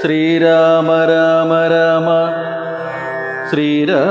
श्रीराम राम राम। श्रीरापचन्द्रजय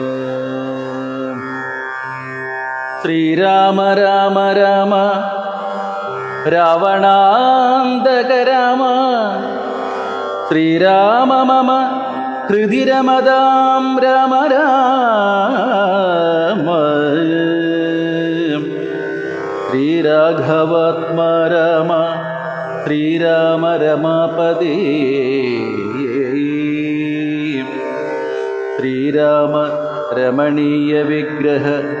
ശ്രീരാമ രാമ രാമ. രാവണാന്തക രാമ ശ്രീരാമ മമ. ഹൃദിരമതാം രാമ രാമ. ശ്രീരാഘവാത്മാ രാമ. ശ്രീരാമ രമാപതി. ശ്രീരാമ രമണീയ വിഗ്രഹ.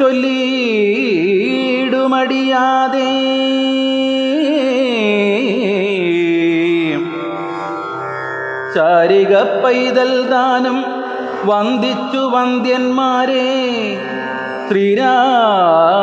ചൊല്ലിയിടുമടിയാതെ ചാരിക പൈതൽ ദാനം വന്ദിച്ചു വന്ദ്യന്മാരെ. ശ്രീരാമസ്മൃതിയോടെ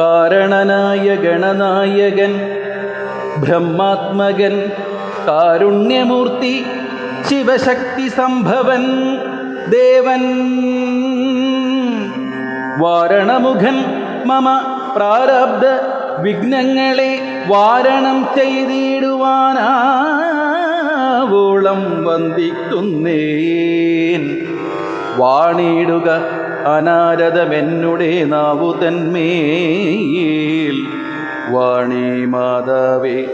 കാരണനായ ഗണനായകൻ ബ്രഹ്മാത്മകൻ കാരുണ്യമൂർത്തി ശിവശക്തി സംഭവൻ ദേവൻ. വാരണമുഖൻ മമ പ്രാരബ്ധ വിഘ്നങ്ങളെ വാരണം ചെയ്തിടുവാനാവോളം വന്ദിക്കുന്നേൻ. വാണിടുക അനാരതമെന്നുടെ നാവു വാണി മാതാവേ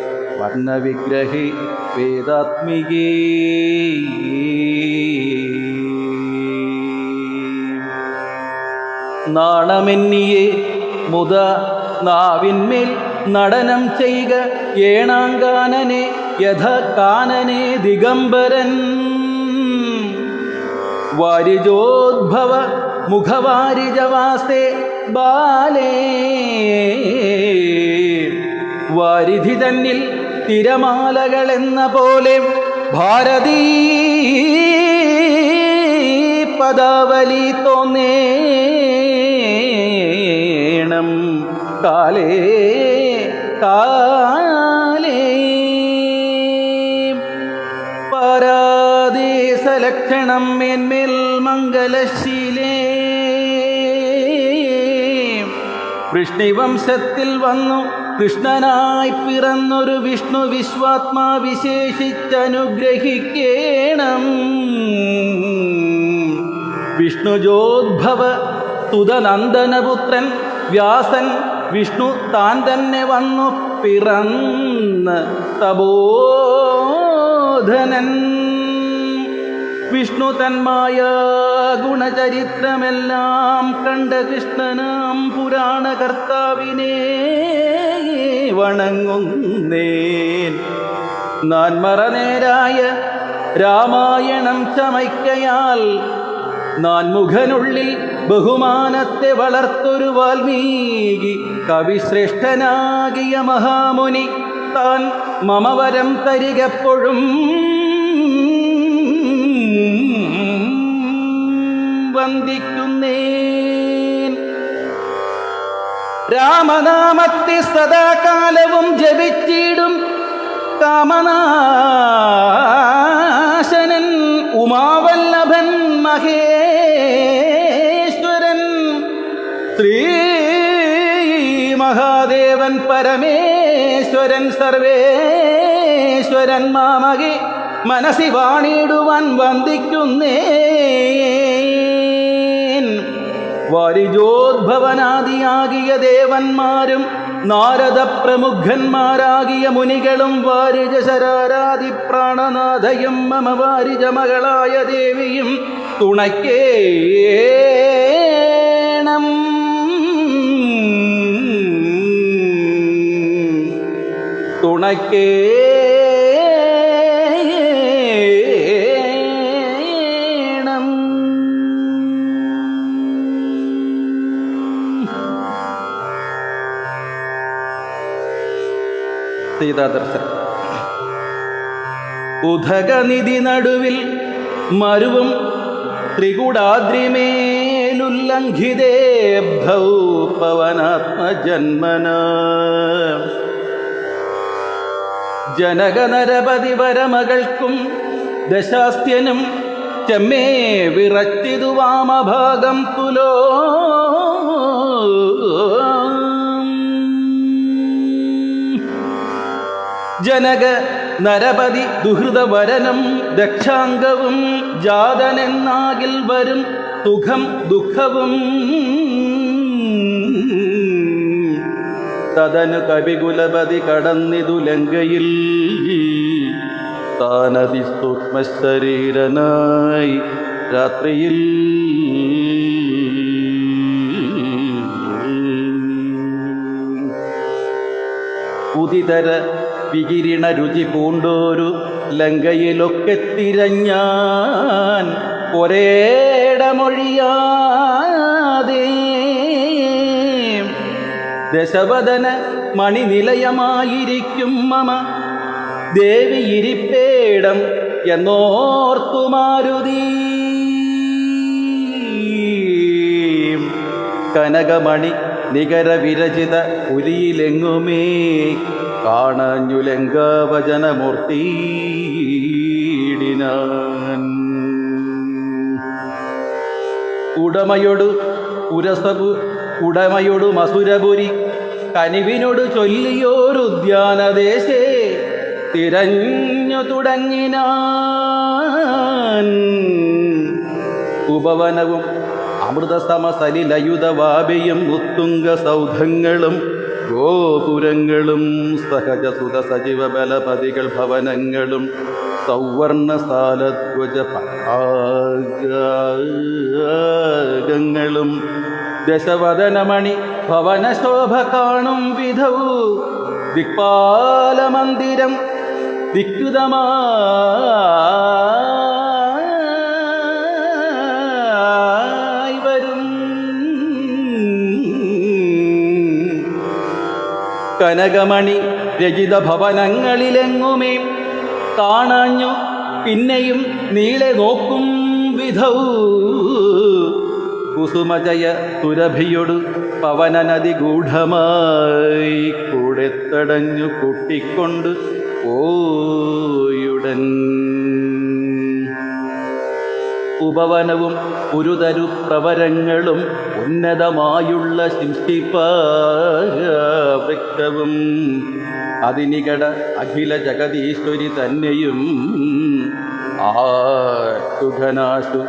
വർണവിഗ്രഹി വേദാത്മികേ. നാണമെന്നിയെ മുത നാവിന്മേൽ നടനം ചെയ്ക ഏണാങ്കാനനെ യഥ കാനനെ ദിഗംബരൻ. വാരിജോദ്ഭവ മുഖവാരിജവാസ്തേ ബാലേ. വാരിധി തന്നിൽ തിരമാലകളെന്ന പോലെ ഭാരതീ പദാവലി തോന്നേണം. കാലേ കാലേ. സലക്ഷണം മേന്മേൽ മംഗലശീലേ. വൃഷ്ണിവംശത്തിൽ വന്നു. കൃഷ്ണനായി പിറന്നൊരു വിഷ്ണു വിശ്വാത്മാ വിശേഷിച്ചനുഗ്രഹിക്കേണം. വിഷ്ണുജോദ്ഭവ തുതനന്ദനപുത്രൻ വ്യാസൻ വിഷ്ണു താൻ തന്നെ വന്നു പിറന്ന് തബോധനൻ വിഷ്ണു തന്മായ ഗുണചരിത്രമെല്ലാം കണ്ട കൃഷ്ണനാം പുരാണകർത്താവിനെ വണങ്ങുന്നേൻ. നാൻമറനേരായ രാമായണം ചമയ്ക്കയാൽ നാൻമുഖനുള്ളിൽ ബഹുമാനത്തെ വളർത്തൊരു വാൽമീകി കവിശ്രേഷ്ഠനാകിയ മഹാമുനി താൻ മമവരം തരികെപ്പോഴും വന്ദിക്കുന്നേൻ രാമനാമത്തെ സദാകാലവും ജപിച്ചിടും കാമനാശനൻ ഉമാവല്ലഭൻ മഹേശ്വരൻ. ശ്രീ മഹാദേവൻ പരമേശ്വരൻ സർവേശ്വരൻ മാമകെ മനസ്സി വാണിടുവാൻ വന്ദിക്കുന്നേൻ. വാരിജോദ്ഭവനാദിയാകിയ ദേവന്മാരും നാരദ പ്രമുഖന്മാരാകിയ മുനികളും വാരിജശരാരാതി പ്രാണനാഥയും മമ വാരിജ മകളായ ദേവിയും തുണക്കേണം. തുണയ്ക്കേണം സീതാദർശനം ഉധകനിധി നടുവിൽ മരുവും ത്രികുടാദ്രിമേലുല്ലംഘിതേ പവനാത്മജന്മന ജനകനരപതി വരമകൾക്കും ദശാസ്ത്യനും ചെമ്മേ വിറച്ചിതു വാമഭാഗം തുലോ ജനക നരപതി ദുഹൃതവരനും ദക്ഷാംഗവും ജാതനെന്നാകിൽ വരും സുഖം ദുഃഖവും. തതനു കവികുലപതി കടന്നിതു ലങ്കയിൽ. താനതി സൂക്ഷ്മശരീരനായി രാത്രിയിൽ. ഉദിതര വികിരണ രുചി പൂണ്ടോരു ലങ്കയിലൊക്കെ തിരഞ്ഞാൻ ഒരേടമൊഴിയാതെ. ദശവദന മണിനിലയമായിരിക്കും മമ. ദേവി ഇരിപ്പേടം എന്നോർത്തു മാരുതി കനകമണി നികരവിരചിത പുലിയിലെങ്ങുമേ കാണഞ്ഞുലങ്കാവചനമൂർത്തിയിടിനാൻ. ഉടമയോടു ഉരസപു ഉടമയോടു മസുരപുരി കനിവിനോട് ചൊല്ലിയോരുദ്യാനദേശേ തിരഞ്ഞു തുടങ്ങിനാൻ. ഉപവനവും അമൃതസമസലിലയുധവാബിയും ഉത്തുംഗ സൗധങ്ങളും ഗോപുരങ്ങളും സഹജസുത സജീവ ബലപതികൾ ഭവനങ്ങളും സൗവർണ പതാകങ്ങളും ദശവദനമണി ഭവനശോഭ കാണും വിധവു. ദിക്പാലമന്ദിരം ദിക്കുതമായി കനകമണി രചിത ഭവനങ്ങളിലെങ്ങുമേ? കാണാഞ്ഞു? പിന്നെയും നീളെ നോക്കും വിധൗ കുസുമജയ തുരഭിയൊടു പവനനദി ഗൂഢമായി കൂടെ തടഞ്ഞു കൂട്ടിക്കൊണ്ട് പോയുടൻ ഉപവനവും ഒരുതരു പ്രവരങ്ങളും ഉന്നതമായുള്ള ശിംഷിപ്പവൃക്ഷവും അതിനികട അഖില ജഗതീശ്വരി തന്നെയും ആശുഘനാശു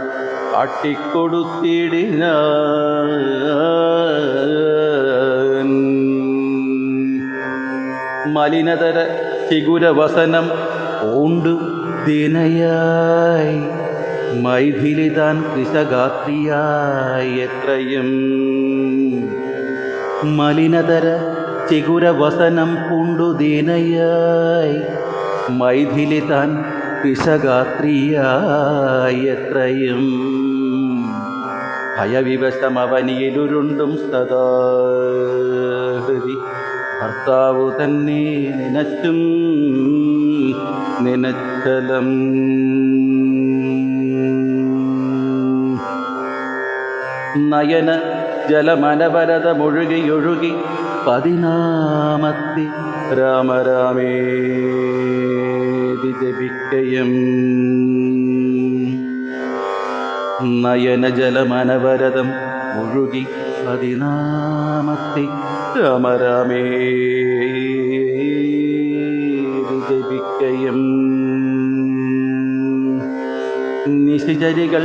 കാട്ടിക്കൊടുത്തിടിന മലിനതര ശിഗുരവസനം പൂണ്ടു ദിനയായി. മൈഥിലി താൻ കൃശഗാത്രിയായി എത്രയും. മലിനതര ചിഗുരവസനം പൂണ്ടു ദീനയായി. മൈഥിലി താൻ കൃശഗാത്രിയായി ഭയവിവശമവനിയിലുരുണ്ടും സദാ ഭർത്താവു തന്നെ നിനച്ചും നിനച്ചലം നയന ജലമനവരതമൊഴുകിയൊഴുകി പതിനാമത്തി രാമരാമേതി നയന ജലമനവരതം മുഴുകി പതിനാമത്തി രാമരാമേതി ജപിക്കയും. നിശിചരികൾ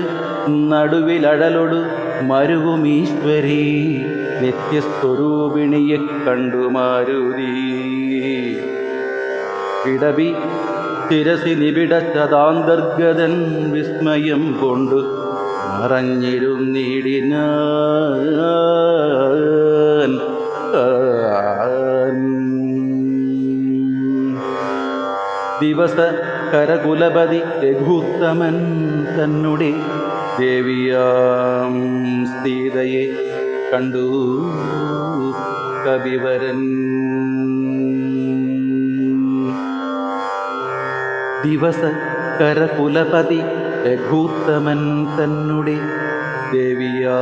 നടുവിലഴലൊടു മരുവുമീശ്വരി നിത്യസ്വരൂപിണിയെ കണ്ടു മാരുതി ഇടവി തിരസി നിബിട ചതാന്തർഗതൻ വിസ്മയം കൊണ്ടു മറഞ്ഞിരുന്നിടിന ദിവസ കരകുലപതി രഘുത്തമൻ തന്നുടെ ദേവിയാം സീതയെ കണ്ടു കവിവരൻ. ദിവസ കരകുലപതി രഘൂത്തമൻ തന്നുടെ ദേവിയാ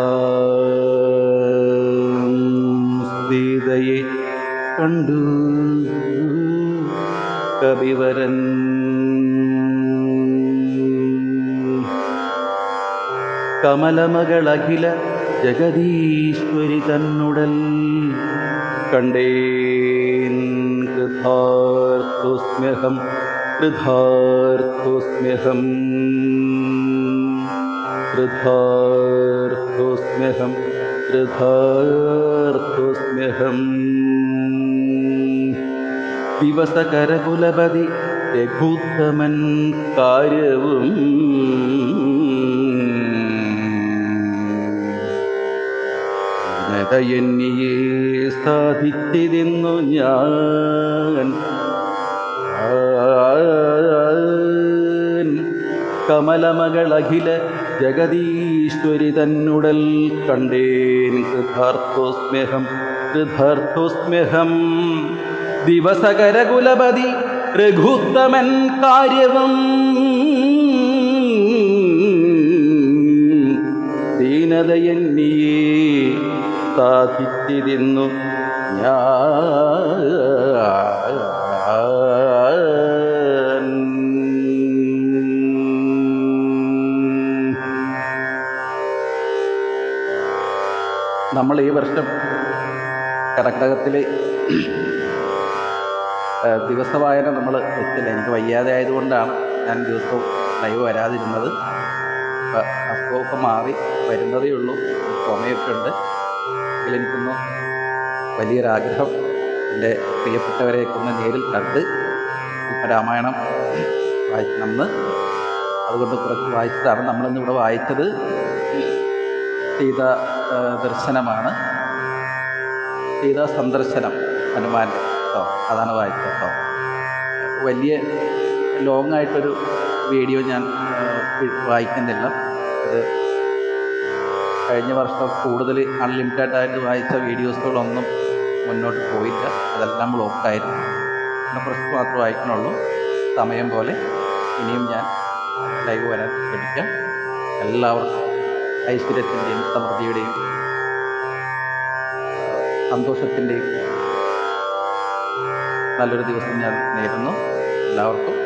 സീതയെ കണ്ടു കവിവരൻ. കമലമകളഖില ജഗദീശ്വരി തന്നുടൽ. കണ്ടേൻ കൃതാർത്ഥോസ്മ്യഹം കൃതാർത്ഥോസ്മ്യഹം കൃതാർത്ഥോസ്മ്യഹം കൃതാർത്ഥോസ്മ്യഹം ദിവസകരകുലപതി രഘുത്തമൻ കാര്യവും എന്നിയെ സാധിച്ചിരുന്നു ഞാൻ കമലമകളഖില ജഗദീശ്വരി തന്നുടൽ കണ്ടേൻ. കൃതാർത്ഥോസ്മ്യഹം കൃതാർത്ഥോസ്മ്യഹം ദിവസകരകുലപതി രഘുത്തമൻ കാര്യവും ദീനതയെന്നിയെ സാധിച്ചിരുന്നു ഞാൻ. നമ്മൾ ഈ വർഷം കടക്കകത്തിലെ ദിവസവായന നമ്മൾ വെച്ചില്ല എനിക്ക് വയ്യാതെ ആയതുകൊണ്ടാണ് ഞാൻ ദിവസവും ലൈവ് വരാതിരുന്നത്. അസുഖമൊക്കെ മാറി വരുന്നതേ ഉള്ളൂ. ചുമയൊക്കെ ഉണ്ട്. എങ്കിലും എനിക്കൊന്ന് വലിയൊരാഗ്രഹം എന്റെ പ്രിയപ്പെട്ടവരെയൊക്കെ ഒന്ന് നേരിൽ കണ്ട് ഇപ്പം രാമായണം വായിക്കണമെന്ന്. അതുകൊണ്ട് കുറച്ച് വായിച്ചതാണ്. നമ്മളിന്ന് ഇവിടെ വായിച്ചത് സീത ദർശനമാണ്. സീത സന്ദർശനം ഹനുമാൻ കേട്ടോ. അതാണ് വായിച്ചത് കേട്ടോ. വലിയ ലോങ് ആയിട്ടൊരു വീഡിയോ ഞാൻ വായിക്കുന്നില്ല. അത് കഴിഞ്ഞ വർഷം കൂടുതൽ അൺലിമിറ്റഡ് ആയിട്ട് വായിച്ച വീഡിയോസുകളൊന്നും മുന്നോട്ട് പോയില്ല. അതെല്ലാം ബ്ലോക്കായിരുന്നു പിന്നെ കുറച്ച് മാത്രം വായിക്കണുള്ളൂ. സമയം പോലെ ഇനിയും ഞാൻ ലൈവ് വരാൻ ശ്രമിക്കാം. എല്ലാവർക്കും ഐശ്വര്യത്തിന്റെയും സമൃദ്ധിയുടെയും സന്തോഷത്തിന്റെയും നല്ലൊരു ദിവസം ഞാൻ നേരുന്നു. എല്ലാവർക്കും